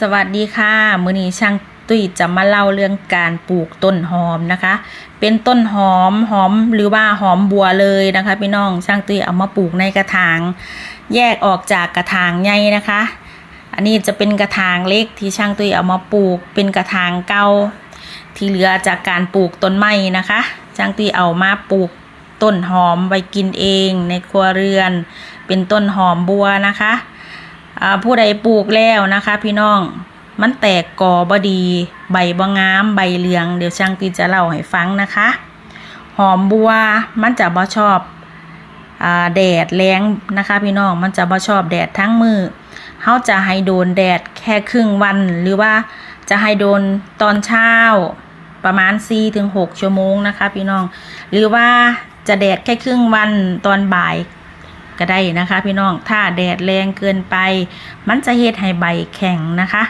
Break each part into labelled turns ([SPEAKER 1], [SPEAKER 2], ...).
[SPEAKER 1] สวัสดีค่ะ มือนี้ช่างตุ้ยจะมาเล่าเรื่องการปลูกต้นหอมนะคะ เป็นต้นหอมหอมหรือว่าหอมบัวเลยนะคะพี่น้องช่างตุ้ยเอามาปลูกในกระถาง แยกออกจากกระถางใหญ่นะคะ อันนี้จะเป็นกระถางเล็กที่ช่างตุ้ยเอามาปลูก เป็นกระถางเก่าที่เหลือจากการปลูกต้นไม้นะคะ ช่างตุ้ยเอามาปลูกต้นหอมไว้กินเองในครัวเรือน เป็นต้นหอมบัวนะคะ ผู้ใดปลูกแล้วนะคะ พี่น้องมันแตกกอบดี ใบบ่งาม ใบเหลือง เดี๋ยวช่างตีจะเล่าให้ฟังนะคะ หอมบัวมันจะบ่ชอบอ่าแดดแรงนะคะ พี่น้องมันจะบ่ชอบแดดทั้งมือเขาจะให้โดนแดดแค่ครึ่งวัน หรือว่าจะให้โดนตอนเช้าประมาณ4-6ชั่วโมงนะคะ พี่น้อง หรือว่าจะแดดแค่ครึ่งวันตอนบ่าย ก็ได้นะคะ พี่น้องถ้าแดดแรงเกินไป มันจะเฮ็ดให้ใบแข็งนะคะ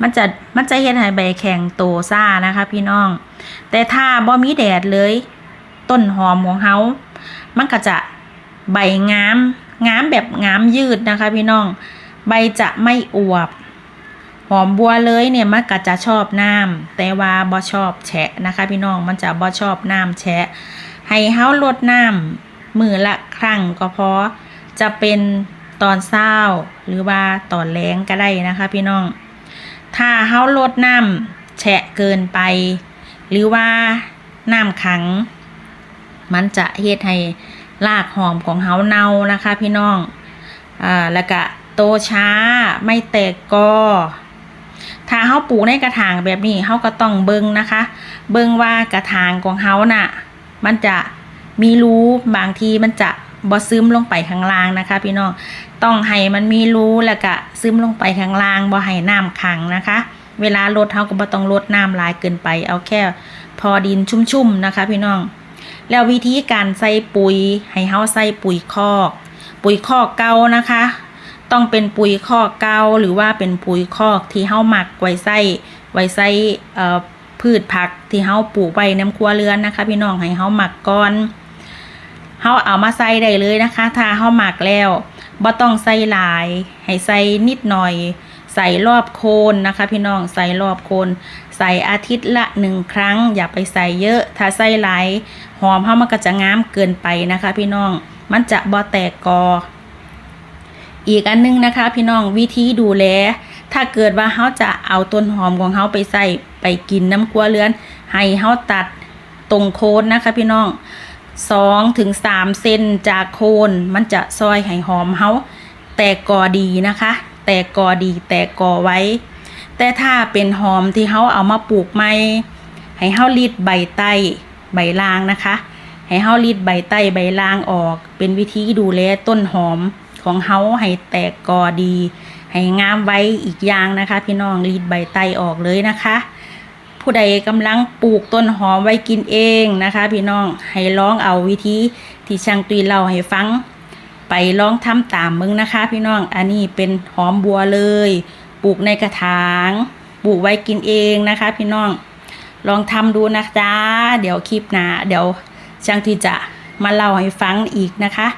[SPEAKER 1] มันจะมันจะเฮ็ดให้ใบแข็งโตซ่านะคะ พี่น้อง แต่ถ้าบ่มีแดดเลย ต้นหอมของเฮามันก็จะใบงามงามแบบงามยืดนะคะ พี่น้อง ใบจะไม่อวบ หอมบัวเลยเนี่ยมันก็จะชอบน้ำแต่ว่าบ่ชอบแฉะนะคะ พี่น้องมันจะบ่ชอบน้ำแฉะให้เฮาลดน้ำ มือละครั้งก็พอจะเป็นตอนเช้าหรือว่าตอนแรงก็ได้นะคะ พี่น้อง ถ้าเฮาลดน้ำแฉะเกินไป หรือว่าน้ำขัง มันจะเฮ็ดให้รากหอมของเฮาเน่านะคะ พี่น้องอ่าแล้วก็โตช้าไม่แตกกอถ้าเฮาปลูกในกระถางแบบนี้เฮาก็ต้องเบิ่งนะคะ เบิ่งว่ากระถางของเฮาน่ะ มันจะ มีรูบางทีมันจะบ่ซึมลงไปข้างล่างนะคะ พี่น้องต้องให้มันมีรูแล้วก็ซึมลงไปข้างล่างบ่ให้น้ำขังนะคะ เวลาลดเฮาก็บ่ต้องลดน้ำลายเกินไป เอาแค่พอดินชุ่มๆนะคะ พี่น้อง แล้ววิธีการใส่ปุ๋ยให้เฮาใส่ปุ๋ยคอก ปุ๋ยคอกเก่านะคะ ต้องเป็นปุ๋ยคอกเก่าหรือว่าเป็นปุ๋ยคอกที่เฮาหมักไว้ใส่ไว้ใส่พืชผักที่เฮาปลูกไว้น้ำครัวเรือนนะคะ พี่น้องให้เฮาหมักก่อน เฮาเอามาใส่ได้เลยนะคะ ถ้าเฮาหมักแล้วบ่ต้องใส่หลาย ให้ใส่นิดหน่อย ใส่รอบโคนนะคะ พี่น้องใส่รอบโคน ใส่อาทิตย์ละหนึ่งครั้ง อย่าไปใส่เยอะ ถ้าใส่หลายหอมเฮามันก็จะงามเกินไปนะคะ พี่น้องมันจะบ่แตกกอ อีกอันนึงนะคะ พี่น้องวิธีดูแล ถ้าเกิดว่าเฮาจะเอาต้นหอมของเฮาไปใส่ไปกินน้ำกัวเรือน ให้เฮาตัดตรงโคนนะคะ พี่น้อง สองถึงสามเซนจากโคนมันจะซอยให้หอมเฮาแตกกอดีนะคะ แตกกอดีแตกกอไว้ แต่ถ้าเป็นหอมที่เฮาเอามาปลูกใหม่ให้เฮารีดใบใต้ใบลางนะคะ ให้เฮารีดใบใต้ใบลางออก เป็นวิธีดูแลต้นหอมของเฮาให้แตกกอดี ให้งามไว้อีกอย่างนะคะ พี่น้องรีดใบใต้ออกเลยนะคะ ผู้ใดกำลังปลูกต้นหอมไว้กินเองนะคะ พี่น้องให้ลองเอาวิธีที่ช่างตุยเล่าให้ฟัง ไปลองทำตามมึงนะคะ พี่น้องอันนี้เป็นหอมบัวเลย ปลูกในกระถางปลูกไว้กินเองนะคะ พี่น้องลองทำดูนะจ๊ะเดี๋ยวคลิปหน้าเดี๋ยวช่างที่จะมาเล่าให้ฟังอีกนะคะ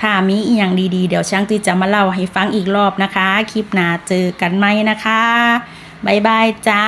[SPEAKER 1] ถ้ามีอีกอย่างดีๆ เดี๋ยวช่างที่จะมาเล่าให้ฟังอีกรอบนะคะ คลิปหน้าเจอกันไหมนะคะบายบายจ้า